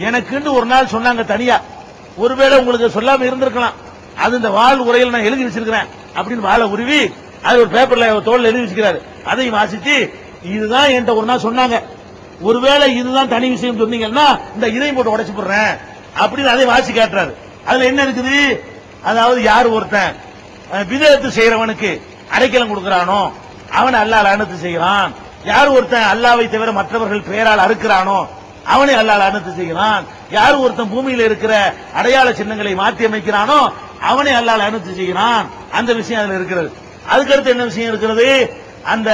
எனக்குன்னு ஒரு நாள் சொன்னாங்க தனியா. ஒருவேளை உங்களுக்கு சொல்லாம இருந்திருக்கலாம். அது இந்த வாழ் உரையில் நான் எழுதி வச்சிருக்கிறேன். அப்படின்னு வாழை உருவி அது ஒரு பேப்பர்ல தோல் எழுதி வச்சுக்கிறாரு அதையும் வாசிச்சு இதுதான் என்கிட்ட ஒரு நாள் சொன்னாங்க. ஒருவேளை இதுதான் தனி விஷயம் சொன்னீங்கன்னா இந்த இதையும் போட்டு உடச்சு போடுறேன். அப்படின்னு அதை வாசி காட்டுறாரு. அதுல என்ன இருக்குது? அதாவது யார் ஒருத்தன் விதத்து செய்யறவனுக்கு அடைக்கலம் கொடுக்கறானோ அவன் அல்லாஹ் லானத்து செய்கிறான். யார் ஒருத்தன் அல்லாவை தவிர மற்றவர்கள் பெயரால் அறுக்கிறானோ அவனை அல்லாஹ் லானத்து செய்கிறான். யார் ஒருத்தன் பூமியில இருக்கிற அடையாள சின்னங்களை மாற்றி அமைக்கிறானோ அவனை அல்லால் அனுத்து செய்கிறான். அந்த விஷயம் அதுல இருக்கிறது. அதுக்கடுத்து என்ன விஷயம் இருக்கிறது? அந்த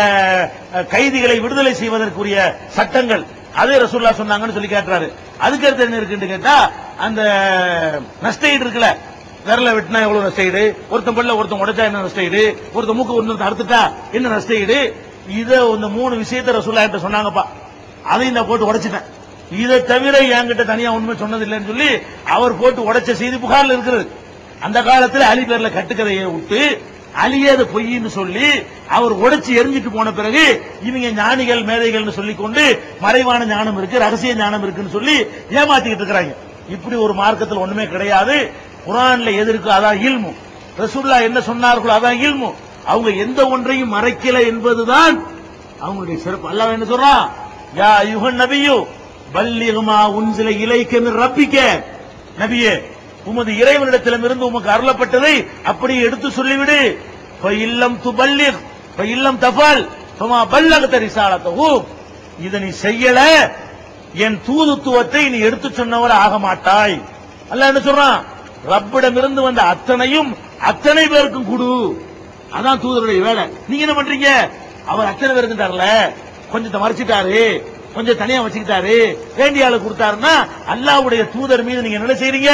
கைதிகளை விடுதலை செய்வதற்குரிய சட்டங்கள். அதே ரசூல்லா சொன்னாங்கன்னு சொல்லி கேட்கிறாரு அதுக்கடுத்து என்ன இருக்குன்னு கேட்டா அந்த நஷ்டஈடு இருக்குல்ல விரல வெட்டினா எவ்வளவு நஷ்டஈடு? ஒருத்தன் பல்ல ஒருத்தன் உடைச்சா என்ன நஷ்டஈடு? ஒருத்தன் மூக்கு ஒருத்தன் அறுத்துட்டா என்ன நஷ்டஈடு? இத இந்த மூணு விஷயத்த ரசூல்லா என்கிட்ட சொன்னாங்கப்பா. அதையும் நான் போட்டு உடைச்சிட்டேன். இதை தவிர என்கிட்ட தனியா உண்மை சொன்னதில்லைன்னு சொல்லி அவர் போட்டு உடைச்ச செய்தி புகார்ல இருக்கிறது. அந்த காலத்தில் அலி பேர்ல கட்டுக்கதையை விட்டு அலியே அது பொய்ன்னு சொல்லி அவர் உடைச்சு எரிஞ்சிட்டு போன பிறகு இவங்க ஞானிகள் மேதைகள்னு சொல்லி கொண்டு மறைவான ஞானம் இருக்கு ரகசிய ஞானம் இருக்குன்னு சொல்லி ஏமாத்திக்கிட்டு இருக்கிறாங்க. இப்படி ஒரு மார்க்கத்தில் ஒண்ணுமே கிடையாது. குரான்ல எது இருக்கோ அதான் இல்மு. ரசூல்லா என்ன சொன்னார்களோ அதான் இல்மு. அவங்க எந்த ஒன்றையும் மறைக்கல என்பதுதான் அவங்களுடைய சிறப்பு. அல்லாஹ் என்ன சொல்றான்? யா யுகன் நபியு பல்லிகமா உன் சில இலைக்கு ரப்பிக்க. நபியே உமது இறைவனிடத்திலிருந்து உமக்கு அருளப்பட்டதை அப்படியே எடுத்து சொல்லிவிடு. இல்லம் து பல்லிக் இல்லம் தபால் சுமா பல்லகத்த ரிசாலத்தஹு. இதை நீ செய்யல என் தூதுத்துவத்தை நீ எடுத்து சொன்னவர் ஆக மாட்டாய். அல்ல என்ன சொல்றான்? ரப்பிடமிருந்து வந்த அத்தனையும் அத்தனை பேருக்கும் கொடு. அதான் தூதருடைய வேலை. நீங்க என்ன பண்றீங்க? அவர் அத்தனை பேருக்கு தரல கொஞ்சத்தை மறைச்சிட்டாரு. கொஞ்சம் தனியா வச்சுக்கிட்டாரு. வேண்டிய ஆளு கொடுத்தாருன்னா அல்லாவுடைய தூதர் மீது நீங்க என்ன செய்றீங்க?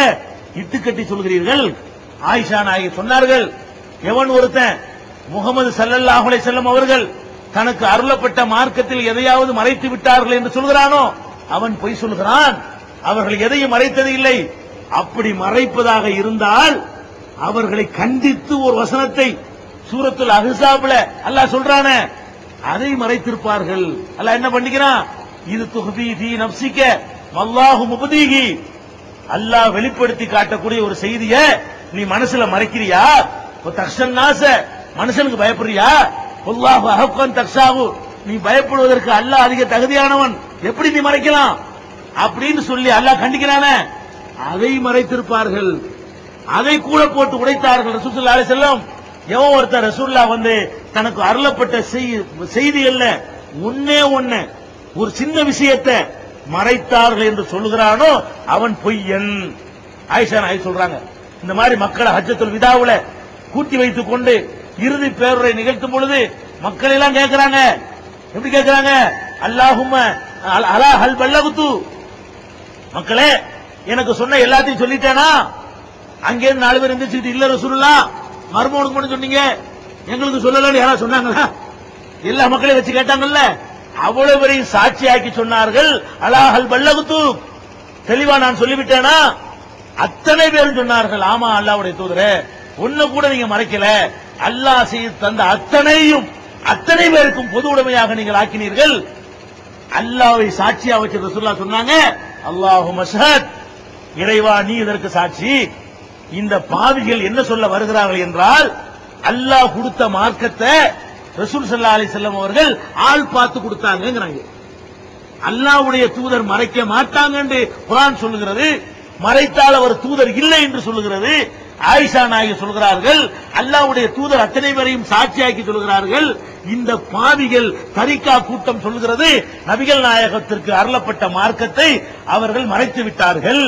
இட்டுக்கட்டி சொல்கிறீர்கள். ஆயிஷா நாயகி சொன்னார்கள் எவன் ஒருத்தன் முகமது சல்லல்லாஹுலை செல்லும் அவர்கள் தனக்கு அருளப்பட்ட மார்க்கத்தில் எதையாவது மறைத்து விட்டார்கள் என்று சொல்கிறானோ அவன் பொய் சொல்கிறான். அவர்கள் எதையும் மறைத்தது இல்லை. அப்படி மறைப்பதாக இருந்தால் அவர்களை கண்டித்து ஒரு வசனத்தை சூரத்தில் அஹ்ஸாப்ல அல்லாஹ் சொல்றான அதை மறைத்திருப்பார்கள். அல்லாஹ் என்ன பண்ணிக்கிறான்? இது துஹ்பி தீ நப்சிக்க. வல்லாஹு முபதீகி அல்லாஹ் வெளிப்படுத்தி காட்டக்கூடிய ஒரு செய்திய நீ மனசுல மறைக்கிறியா? தக்ஷன் நாச மனுஷனுக்கு பயப்படுறியா? அல்லாஹ் அஹக்கன் தக்ஷாவு நீ பயப்படுவதற்கு அல்லாஹ் அதிக தகுதியானவன். எப்படி நீ மறைக்கலாம்? அப்படின்னு சொல்லி அல்லாஹ் கண்டிக்கிறானே. அதை மறைத்திருப்பார்கள். அதை கூட போட்டு உடைத்தார்கள் ரசூலுல்லாஹி அலி செல்லம் எவன் ஒருத்தர் ரசூல்லா வந்து தனக்கு அருளப்பட்ட செய்தி செய்திகள்ல ஒன்னே ஒண்ணு ஒரு சின்ன விஷயத்தை மறைத்தார்கள் என்று சொல்லுகிறானோ அவன் பொய்யன். ஆயிஷா நாய் சொல்றாங்க இந்த மாதிரி மக்களை ஹஜ்ஜத்துல் விதாவுல கூட்டி வைத்துக் கொண்டு இறுதி பேருரை நிகழ்த்தும் பொழுது மக்கள் எல்லாம் கேட்கிறாங்க எப்படி கேட்கிறாங்க அல்லாஹும் அல்- அலா ஹல் பல்லகுத்து. மக்களே எனக்கு சொன்ன எல்லாத்தையும் சொல்லிட்டேனா? அங்கே நாலு பேர் எந்திரிச்சுட்டு இல்ல ரசூலுல்லா மர்மோனுக்கு மட்டும் சொன்னீங்க. எங்களுக்கு சொல்லலன்னு யாராவது சொன்னாங்களா? எல்லா மக்களையும் வச்சு கேட்டாங்கல்ல. அவ்வளவு சாட்சியாக்கி சொன்னார்கள். அலாஹல் பல்லகுத்து. தெளிவா நான் சொல்லிவிட்டேனா? அத்தனை பேரும் சொன்னார்கள் ஆமா அல்லாவுடைய தூதரே ஒண்ணு கூட நீங்க மறைக்கல. அல்லாஹ் செய்து தந்த அத்தனையும் அத்தனை பேருக்கும் பொது உடைமையாக நீங்கள் ஆக்கினீர்கள். அல்லாவை சாட்சியா வச்சு ரசூல்லா சொன்னாங்க அல்லாஹு மசத் இறைவா நீ இதற்கு சாட்சி. இந்த பாவிகள் என்ன சொல்ல வருகிறார்கள் என்றால் அல்லாஹ் கொடுத்த மார்க்கத்தை ரசூல் சல்லா அலி செல்லம் அவர்கள் ஆள் பார்த்து கொடுத்தாங்கிறாங்க அல்லாஹ்வுடைய தூதர் மறைக்க மாட்டாங்க என்று குரான் சொல்லுகிறது. மறைத்தால் அவர் தூதர் இல்லை என்று சொல்லுகிறது. ஆயிஷா நாயகி சொல்கிறார்கள் அல்லாவுடைய தூதர் அத்தனை பேரையும் சாட்சியாக்கி சொல்கிறார்கள். இந்த பாவிகள் தரிகா கூட்டம் சொல்லுகிறது. நபிகள் நாயகத்திற்கு அருளப்பட்ட மார்க்கத்தை அவர்கள் மறைத்து விட்டார்கள்.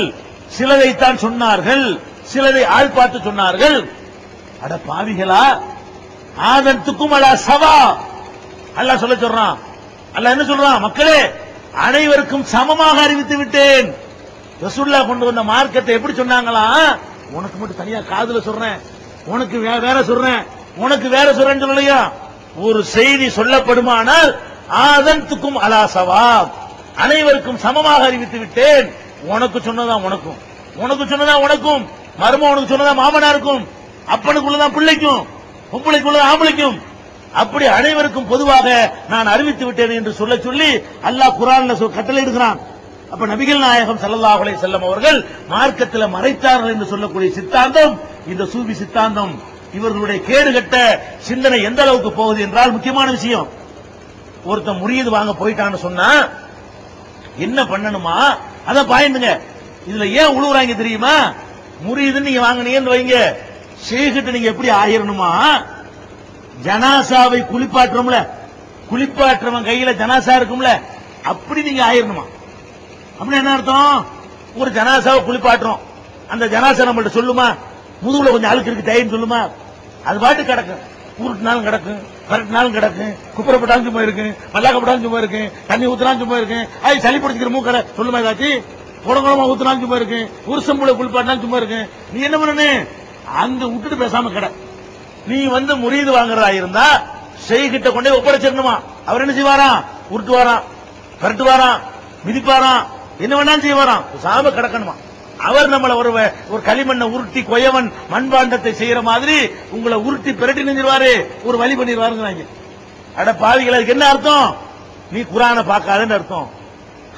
சிலதைத்தான் சொன்னார்கள். சிலதை ஆள் பார்த்து சொன்னார்கள். அட பாவிகளா ஆதத்துக்கும் அலா சவா. அல்லாஹ் சொல்ல சொல்றான். அல்ல என்ன சொல்றான்? மக்களே அனைவருக்கும் சமமாக அறிவித்து விட்டேன். ரசுல்லா கொண்டு வந்த மார்க்கத்தை எப்படி சொன்னாங்களா? உனக்கு மட்டும் தனியா காதுல சொல்றேன். உனக்கு வேற சொல்றேன். உனக்கு வேற சொல்றேன்னு சொல்லலையா? ஒரு செய்தி சொல்லப்படுமானால் ஆதன்துக்கும் அலா சவா அனைவருக்கும் சமமாக அறிவித்து விட்டேன். உனக்கு சொன்னதான் உனக்கும். உனக்கு சொன்னதான் உனக்கும். மருமகனுக்கு சொன்னதா மாமனாருக்கும். அப்பனுக்குள்ளதான் பிள்ளைக்கும். பொம்பளைக்குள்ள ஆம்பளைக்கும். அப்படி அனைவருக்கும் பொதுவாக நான் அறிவித்து விட்டேன் என்று சொல்ல சொல்லி அல்லாஹ் குரான் சொல் கட்டளை எடுக்கிறான் அப்ப நபிகள் நாயகம் ஸல்லல்லாஹு செல்லம் அவர்கள் மார்க்கத்தில் மறைத்தார்கள் என்று சொல்லக்கூடிய சித்தாந்தம் இந்த சூபி சித்தாந்தம் இவர்களுடைய கேடுகட்ட சிந்தனை எந்த அளவுக்கு போகுது என்றால் முக்கியமான விஷயம். ஒருத்தன் முறியது வாங்க போயிட்டான்னு சொன்னா என்ன பண்ணணுமா? அதை பாயிண்டுங்க இதுல ஏன் உழுவுறாங்க தெரியுமா? முறியுதுன்னு நீங்க வாங்கினீங்கன்னு வைங்க. செய்கிட்டு நீங்க எப்படி ஆயிரணுமா? ஜனாசாவை குளிப்பாட்டுறோம்ல. குளிப்பாட்டுறவன் கையில ஜனாசா இருக்கும்ல. அப்படி நீங்க ஆயிரணுமா? அப்படின்னு என்ன அர்த்தம்? ஒரு ஜனாசாவை குளிப்பாட்டுறோம். அந்த ஜனாசா நம்மள்ட்ட சொல்லுமா? முதுகுல கொஞ்சம் அழுக்கு இருக்கு டைன்னு சொல்லுமா? அது பாட்டு கிடக்கும். உருட்டினாலும் கிடக்கும் பரட்டினாலும் கிடக்கும் குப்புறப்பட்டாலும் சும்மா இருக்கு மல்லாக்கப்பட்டாலும் சும்மா இருக்கு தண்ணி ஊத்தினாலும் சும்மா இருக்கு. அது சளி பிடிச்சிக்கிற மூக்கடை சொல்லுமா ஏதாச்சும் குடங்குளமா ஊத்தினாலும் சும்மா இருக்கு உருசம்புல குளிப்பாட்டினாலும் சும்மா இருக்கு. நீ என்ன பண்ணனு அங்க விட்டுட்டு பேசாம கிட. நீ வந்து முறியது வாங்குறதா இருந்தா செய்கிட்ட கொண்டே ஒப்படைச்சிடணுமா? அவர் என்ன செய்வாராம் உருட்டுவாராம் பரட்டுவாராம் மிதிப்பாராம் என்ன வேணாலும் செய்வாராம் சாம கிடக்கணுமா? அவர் நம்மள ஒரு ஒரு களிமண்ணை உருட்டி கொயவன் மண்பாண்டத்தை செய்யற மாதிரி உங்களை உருட்டி பிரட்டி நெஞ்சிருவாரு ஒரு வழி பண்ணிடுவாருங்கிறாங்க. அட பாவிகள் அதுக்கு என்ன அர்த்தம்? நீ குரானை பார்க்காதன்னு அர்த்தம்.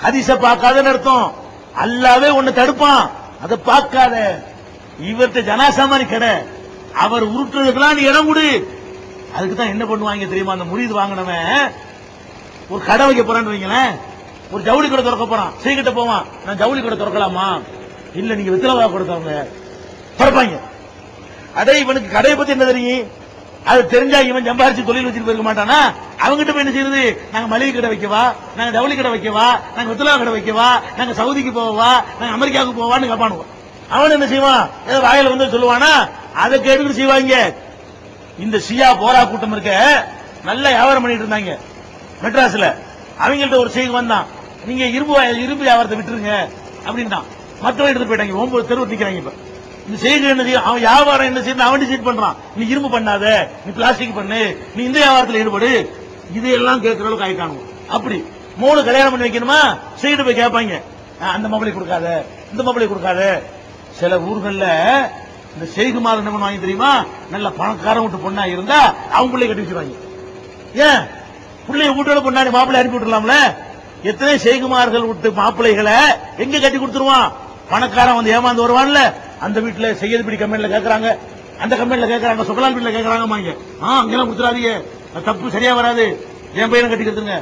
ஹதிச பார்க்காதன்னு அர்த்தம். அல்லாவே உன்னை தடுப்பான். அதை பார்க்காத. இவர்கிட்ட ஜனாசாமாரி கடை. அவர் உருட்டுறதுக்கெல்லாம் நீ இடம் கொடு. அதுக்கு தான் என்ன பண்ணுவாங்க தெரியுமா? அந்த முறிது வாங்கினவன் ஒரு கடை வைக்க போறான்னு வைங்களேன். ஒரு ஜவுளி கடை திறக்க போறான். சீக்கிட்ட போவான். நான் ஜவுளி கடை திறக்கலாமா? இல்ல நீங்க வித்தலவா கொடுத்தவங்க. திறப்பாங்க. அதே இவனுக்கு கடையை பத்தி என்ன தெரியும்? அது தெரிஞ்சா இவன் சம்பாரிச்சு தொழில் வச்சுட்டு போயிருக்க மாட்டானா? அவங்ககிட்ட போய் என்ன செய்யுது நாங்க மளிகை கடை வைக்கவா? நாங்க ஜவுளி கடை வைக்கவா? நாங்க வித்தலா கடை வைக்கவா? நாங்க சவுதிக்கு போவா நாங்க அமெரிக்காவுக்கு போவான்னு கப்பானுவோம் அவன் என்ன செய்வான்? ஏதோ வாயில வந்து சொல்லுவானா? அதை கேட்டுக்கிட்டு செய்வாங்க. இந்த ஷியா போரா கூட்டம் இருக்க நல்ல வியாபாரம் பண்ணிட்டு இருந்தாங்க. மெட்ராஸ்ல. அவங்கள்ட்ட ஒரு செய்தி வந்தான். நீங்க இரும்பு இரும்பு வியாபாரத்தை விட்டுருங்க அப்படின்னா மற்றவங்க எடுத்து போயிட்டாங்க. ஒன்பது தெருவு நிக்கிறாங்க இப்ப. இந்த செய்தி என்ன செய்யும்? அவன் வியாபாரம் என்ன செய்யணும் அவன் டிசைட் பண்றான். நீ இரும்பு பண்ணாத நீ பிளாஸ்டிக் பண்ணு நீ இந்த வியாபாரத்துல ஈடுபடு. இதையெல்லாம் கேட்கிற அளவுக்கு ஆயிட்டானுங்க அப்படி. மூணு கல்யாணம் பண்ணி வைக்கணுமா? செய்து போய் கேட்பாங்க. அந்த மொபைலை கொடுக்காத இந்த மொபைலை கொடுக்காத சில ஊர்கள்ல இந்த செய்குமார் என்ன பண்ணுவாங்க தெரியுமா? நல்ல பணக்காரன் விட்டு பொண்ணா இருந்தா அவங்க பிள்ளை கட்டி வச்சிருவாங்க. ஏன்? பிள்ளைய வீட்டோட பொண்ணாடி மாப்பிள்ளை அனுப்பி விட்டுலாம்ல எத்தனை செய்குமார்கள் விட்டு மாப்பிள்ளைகளை எங்க கட்டி கொடுத்துருவான்? பணக்காரன் வந்து ஏமாந்து வருவான்ல? அந்த வீட்டுல செய்யதுபடி கம்பெனில கேட்கறாங்க அந்த கம்பெனில கேட்கறாங்க சுகலால் வீட்டுல கேட்கறாங்க மாங்க ஆ அங்கெல்லாம் கொடுத்துறாதீங்க தப்பு சரியா வராது. என் பையனை கட்டி கொடுத்துருங்க.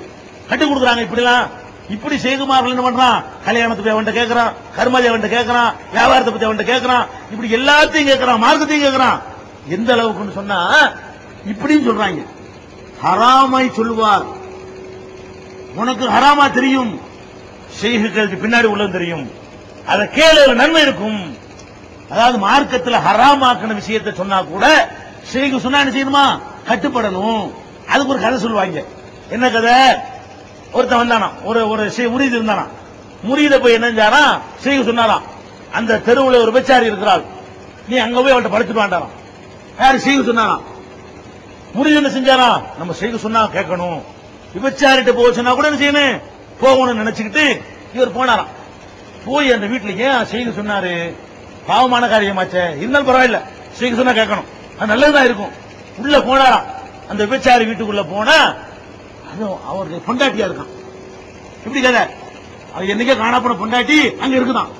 கட்டி கொடுக்குறாங்க இப்படிலாம். இப்படி செய்குமார்கள் என்ன பண்றான்? கல்யாணத்தை அவன்கிட்ட கேட்கறான் கர்மாதி அவன்கிட்ட கேட்கறான் வியாபாரத்தை பத்தி அவன்கிட்ட கேட்கறான் இப்படி எல்லாத்தையும் கேட்கறான் மார்க்கத்தையும் கேட்கறான் எந்த அளவுக்குன்னு சொன்னா இப்படின்னு சொல்றாங்க. ஹராமை சொல்லுவார். உனக்கு ஹராமா தெரியும். செய்குகளுக்கு பின்னாடி உள்ளது தெரியும். அதை கேளு நன்மை இருக்கும். அதாவது மார்க்கத்துல ஹராமாக்கின விஷயத்தை சொன்னா கூட செய்கு சொன்னா என்ன செய்யணுமா? கட்டுப்படணும். அதுக்கு ஒரு கதை சொல்லுவாங்க. என்ன கதை? ஒருத்தன் வந்தானா? ஒரு ஒரு முறிது இருந்தானா? முரீத போய் என்ன செஞ்சாரா செய்கு சொன்னாராம். அந்த தெருவில் ஒரு விபச்சாரி இருக்கிறாள். நீ அங்க போய் அவள்கிட்ட படுத்துட்டு வாண்டாராம். யாரு? செய்கு சொன்னாராம். முறிது என்ன செஞ்சாரா நம்ம செய்து சொன்னா கேட்கணும். விபச்சாரிட்ட போக சொன்னா கூட என்ன செய்யணும்? போகணும்னு நினைச்சுக்கிட்டு இவர் போனாராம். போய் அந்த வீட்டுல ஏன் செய்து சொன்னாரு? பாவமான காரியமாச்சே. இருந்தாலும் பரவாயில்ல. செய்து சொன்னா கேட்கணும். அது நல்லதுதான் இருக்கும். உள்ள போனாராம். அந்த விபச்சாரி வீட்டுக்குள்ள போனா அதுவும் அவருடைய பொண்டாட்டியா இருக்கான். எப்படி கதை? அது என்னைக்கே காணப்பட பொண்டாட்டி அங்க இருக்குதான்.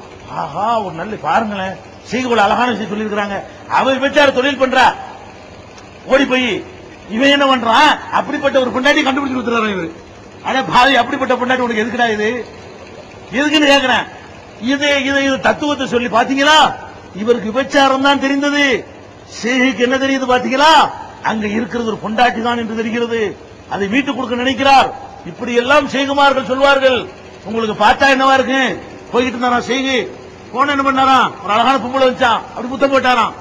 ஆஹா ஒரு நல்ல பாருங்களேன். செய்திக்குள்ள அழகான விஷயம் சொல்லியிருக்கிறாங்க. அவர் விபச்சார தொழில் பண்றா. ஓடி போய் இவன் என்ன பண்றான்? அப்படிப்பட்ட ஒரு பொண்டாட்டி கண்டுபிடிச்சு கொடுத்துறாரு இவர். அட பாதி அப்படிப்பட்ட பொண்டாட்டி உனக்கு எதுக்குடா இது? எதுக்குன்னு கேட்கிறேன் இது இது இது தத்துவத்தை சொல்லி பாத்தீங்களா இவருக்கு விபச்சாரம் தான் தெரிந்தது. சேகிக்கு என்ன தெரியுது பாத்தீங்களா அங்க இருக்கிறது ஒரு பொண்டாட்டி தான் என்று தெரிகிறது. அதை வீட்டுக்கு கொடுக்க நினைக்கிறார். இப்படி எல்லாம் செய்குமார்கள் சொல்வார்கள். உங்களுக்கு பார்த்தா என்னவா இருக்கு? போய்கிட்டு இருந்தாரா செய்கி போன என்ன பண்ணாராம் ஒரு அழகான பொம்பளை வச்சான் அப்படி முத்தம் போட்டாராம்.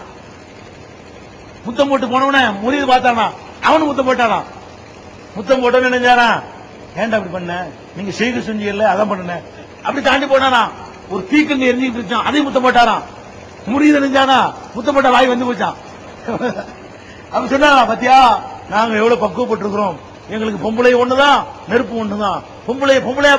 முத்தம் போட்டு போனவன முறியது பார்த்தானா? அவனு முத்தம் போட்டானா முத்தம் போட்டவன நினைஞ்சானா ஏன்டா அப்படி பண்ண? நீங்க செய்து செஞ்சீங்கல்ல அதான் பண்ணுன. அப்படி தாண்டி போனானா? ஒரு தீக்கங்க எரிஞ்சுக்கிட்டு இருக்கான் அதையும் முத்தம் போட்டாராம். முறியது நினைஞ்சானா முத்தம் போட்ட வாய் வந்து போச்சான் அப்படி சொன்னாரா பத்தியா நாங்க எவ்வளவு பக்குவப்பட்டிருக்கிறோம். எங்களுக்கு பொம்பளை ஒண்ணுதான் நெருப்பு ஒண்ணுதான். பொம்பளை பொம்பளையா